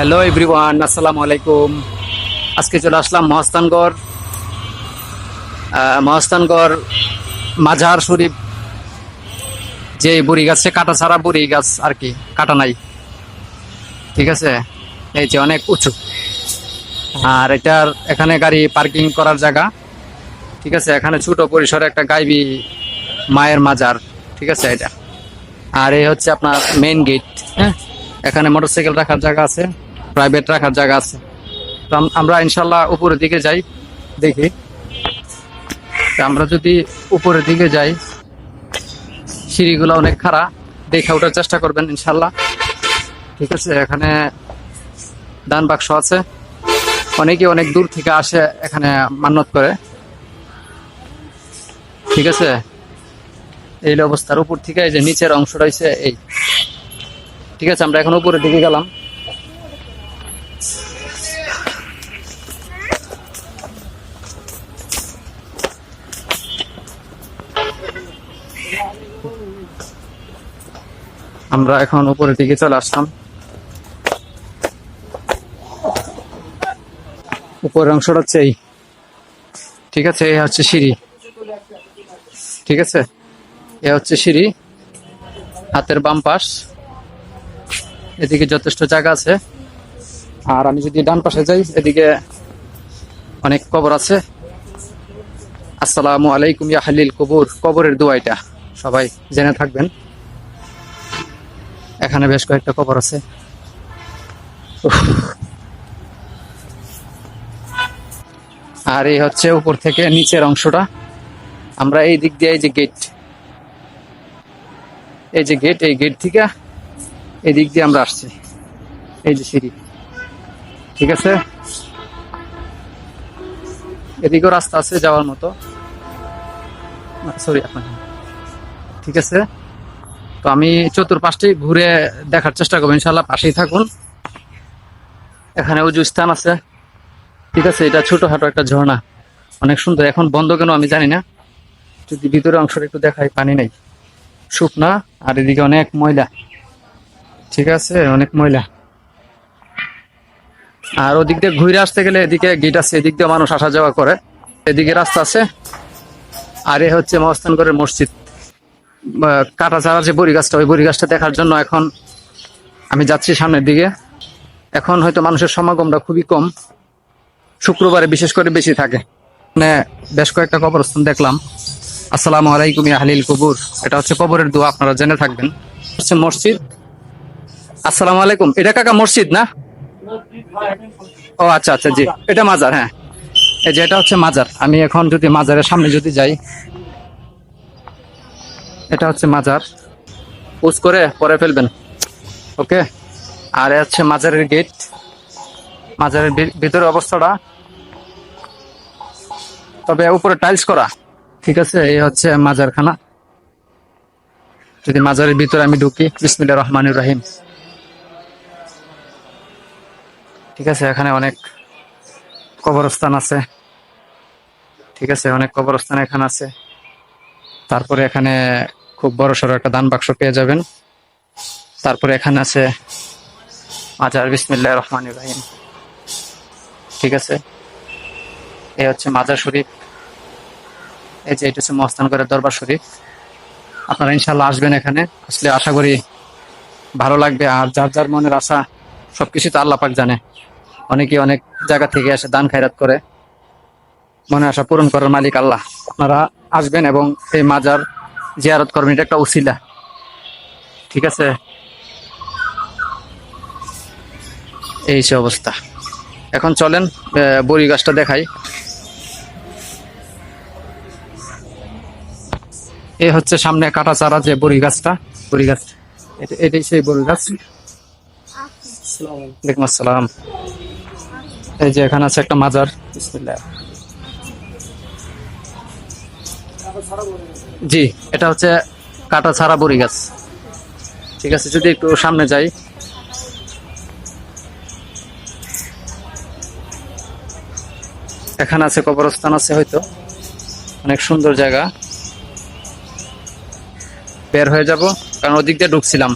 Hello everyone আসসালামু আলাইকুম আজকে চলে আসলাম মহস্তানগড় মহস্তানগড় মাঝার শরীফ যে বুড়ি গাছে কাটা ছাড়া বুড়ি গাছ আর কি, কাটা নাই। ঠিক আছে? এই যে অনেক উঁচু। আর এটার এখানে গাড়ি পার্কিং করার জায়গা। ঠিক আছে? এখানে ছোট পরিসরে একটা গাইবি মায়ের মাজার। ঠিক আছে এটা? আর এই হচ্ছে আপনার মেন গেট হ্যাঁ? এখানে মোটরসাইকেল রাখার জায়গা আছে। প্রাইভেট রাখার জায়গা আছে। তো আমরা ইনশাল্লাহ উপরের দিকে যাই, দেখি। আমরা যদি উপরের দিকে যাই, সিঁড়িগুলো অনেক খাড়া, দেখে ওঠার চেষ্টা করবেন ইনশাল্লাহ। ঠিক আছে, এখানে দান বাক্স আছে। অনেকে অনেক দূর থেকে আসে এখানে মান্যত করে। ঠিক আছে? এই অবস্থার উপর থেকে এই যে নিচের অংশ রয়েছে এই। ঠিক আছে, আমরা এখন উপরের দিকে গেলাম। আমরা এখন উপরের দিকে চলে আসলাম। উপরের অংশটা হচ্ছে এই। ঠিক আছে এই হচ্ছে সিঁড়ি। ঠিক আছে, এ হচ্ছে সিঁড়ি, হাতের বাম পাশ। এদিকে যথেষ্ট জায়গা আছে। আর আমি যদি ডান পাশে যাই, এদিকে অনেক কবর আছে। আসসালামু আলাইকুম ইয়া হালিল কবর। কবরের দোয়া এটা। সবাই জেনে থাকবেন। এখানে বেশ কয়েকটা কবর আছে। আর এই হচ্ছে উপর থেকে নিচের অংশটা। আমরা এই দিক দিয়ে এই যে গেট এই যে গেট এই গেট থেকে এই দিক দিয়ে আমরা আসছি। এই যে সিঁড়ি, ঠিক আছে? এদিকেও রাস্তা আছে যাওয়ার মতো। সরি আপনার ঠিক আছে? তো আমি চতুর্পাশটি ঘুরে দেখার চেষ্টা করব ইনশাল্লাহ পাশেই থাকুন। এখানে উঁচু স্থান আছে। ঠিক আছে, এটা ছোটখাটো একটা ঝর্ণা। অনেক সুন্দর। এখন বন্ধ কেন আমি জানি না। যদি ভিতরে অংশটা একটু দেখাই, পানি নেই। শুকনা, আর এদিকে অনেক ময়লা। ঠিক আছে, অনেক ময়লা। আর ওদিক দিয়ে ঘুরে আসতে গেলে এদিকে গেট আছে, এদিক দিয়ে মানুষ আসা যাওয়া করে। এদিকে রাস্তা আছে। আর এ হচ্ছে মহস্তানগড়ের মসজিদ। কাটা ছাড়া যে বড়ি গাছটা, ওই বড়ি গাছটা দেখার জন্য এখন আমি যাচ্ছি সামনের দিকে। এখন হয়তো মানুষের সমাগমটা খুবই কম। শুক্রবারে বিশেষ করে বেশি থাকে। মানে বেশ কয়েকটা কবরস্থান দেখলাম। আসসালামু আলাইকুম ইয়া হালিল কবুর। এটা হচ্ছে কবরের দোয়া, আপনারা জেনে থাকবেন। হচ্ছে মসজিদ। আসসালামু আলাইকুম। এটা কাকা মসজিদ না? ও আচ্ছা আচ্ছা জি। এটা মাজার হ্যাঁ। এই যে এটা হচ্ছে মাজার। আমি এখন যদি মাজারের সামনে যদি যাই এটা হচ্ছে মাজার। পুজ করে পরে ফেলবেন। ওকে? আর হচ্ছে মাজারের গেট। মাজারের ভিতরে অবস্থাটা। তবে উপরে টাইলস করা। ঠিক আছে, এই হচ্ছে মাজারখানা। যদি মাজারের ভিতরে আমি ঢুকি বিসমিল্লা রহমানুর রাহিম। ঠিক আছে, এখানে অনেক কবরস্থান আছে। ঠিক আছে, অনেক কবরস্থান এখানে আছে। তারপরে এখানে খুব বড় সড়ো একটা দান বাক্স পেয়ে যাবেন। তারপরে এখানে আছে মাজার বিসমিল্লা রহমান রাহিম। ঠিক আছে? এই হচ্ছে মাজার শরীফ। এই যে এটা হচ্ছে মস্তানগড়ের দরবার শরীফ। আপনারা ইনশাল্লাহ আসবেন এখানে। আসলে আশা করি ভালো লাগবে। আর যার যার মনের আশা, সবকিছু তো আল্লাহ পাক জানে। অনেকে অনেক জায়গা থেকে এসে দান খায়রাত করে। মনে আশা পূরণ করার মালিক আল্লাহ। আপনারা আসবেন এবং এই মাজার জিয়ারত করবেন এটা একটা উসিলা। ঠিক আছে? এই সে অবস্থা। এখন চলেন বড়ি গাছটা দেখাই। এই হচ্ছে সামনে কাটা চারা যে বড়ি গাছটা বড়ি গাছ। এটা- এটাই সেই বড়ি গাছ। আসসালাম। এই যে এখানে আছে একটা মাজার। বিসমিল্লাহ। জি, এটা হচ্ছে কাটা ছাড়া বড়ি গাছ। ঠিক আছে, যদি একটু সামনে যাই। এখানে আছে কবরস্থান আছে হয়তো। অনেক সুন্দর জায়গা। বের হয়ে যাব, কারণ ওদিক দিয়ে ঢুকছিলাম।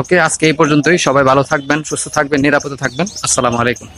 ওকে, আজকে এই পর্যন্তই। সবাই ভালো থাকবেন, সুস্থ থাকবেন, নিরাপদে থাকবেন। আসসালামু আলাইকুম।